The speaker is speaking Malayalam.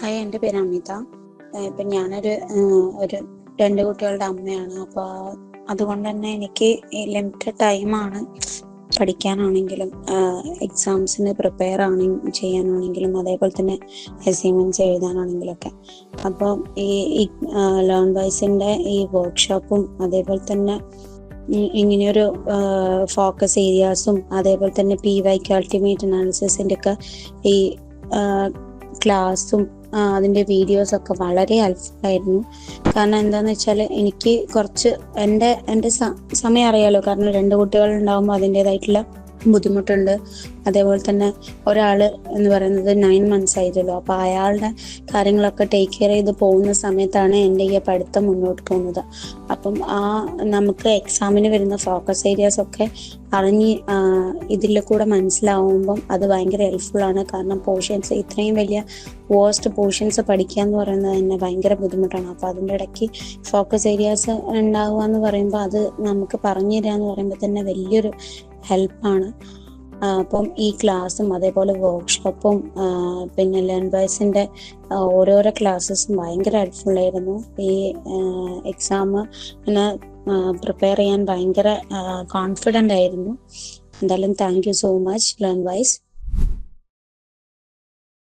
ഹായ് എന്റെ പേര് അമിത. ഇപ്പൊ ഞാനൊരു ഒരു രണ്ട് കുട്ടികളുടെ അമ്മയാണ്. അപ്പോൾ അതുകൊണ്ട് തന്നെ എനിക്ക് ലിമിറ്റഡ് ടൈമാണ് പഠിക്കാനാണെങ്കിലും എക്സാംസിന് പ്രിപ്പയർ ആണ് ചെയ്യാനാണെങ്കിലും അതേപോലെ തന്നെ അസൈൻമെന്റ്സ് എഴുതാനാണെങ്കിലും ഒക്കെ അപ്പോൾ ഈ ലേൺ വൈസിന്റെ ഈ വർക്ക്ഷോപ്പും അതേപോലെ തന്നെ ഇങ്ങനെയൊരു ഫോക്കസ് ഏരിയാസും അതേപോലെ തന്നെ പി വൈക്ക് അൾട്ടിമേറ്റ് അനാലിസിസിന്റെ ഒക്കെ ഈ ക്ലാസ്സും അതിന്റെ വീഡിയോസ് ഒക്കെ വളരെ ഹെൽപ്ഫുള്ളായിരുന്നു കാരണം എന്താന്ന് വെച്ചാൽ എനിക്ക് കുറച്ച് എന്റെ എന്റെ സമയം അറിയാലോ. കാരണം രണ്ട് കുട്ടികൾ ഉണ്ടാകുമ്പോൾ അതിന്റെതായിട്ടുള്ള ബുദ്ധിമുട്ടുണ്ട്. അതേപോലെ തന്നെ ഒരാൾ എന്ന് പറയുന്നത് നയൻ മന്ത്സ് ആയിരുന്നല്ലോ അപ്പോൾ അയാളുടെ കാര്യങ്ങളൊക്കെ ടേക്ക് കെയർ ചെയ്ത് പോകുന്ന സമയത്താണ് എന്റെ ഈ പഠിത്തം മുന്നോട്ട് പോകുന്നത്. അപ്പം ആ നമുക്ക് എക്സാമിന് വരുന്ന ഫോക്കസ് ഏരിയാസ് ഒക്കെ അറിഞ്ഞ് ഇതിൽ കൂടെ മനസ്സിലാവുമ്പം അത് ഭയങ്കര ഹെൽപ്ഫുൾ ആണ്. കാരണം പോർഷൻസ് ഇത്രയും വലിയ വേസ്റ്റ് പോർഷൻസ് പഠിക്കുക എന്ന് പറയുന്നത് തന്നെ ഭയങ്കര ബുദ്ധിമുട്ടാണ്. അപ്പോൾ അതിന്റെ ഇടയ്ക്ക് ഫോക്കസ് ഏരിയാസ് ഉണ്ടാവുക എന്ന് പറയുമ്പോൾ അത് നമുക്ക് പറഞ്ഞു തരിക എന്ന് പറയുമ്പോൾ തന്നെ വലിയൊരു ഹെൽപ്പാണ് അപ്പം ഈ ക്ലാസ്സും അതേപോലെ വർക്ക്ഷോപ്പും പിന്നെ ലേൺ ബോയ്സിന്റെ ഓരോരോ ക്ലാസ്സസും ഭയങ്കര ഹെൽപ്ഫുൾ ആയിരുന്നു. ഈ എക്സാം പിന്നെ പ്രിപ്പയർ ചെയ്യാൻ ഭയങ്കര കോൺഫിഡന്റ് ആയിരുന്നു. എന്തായാലും thank you so much learn wise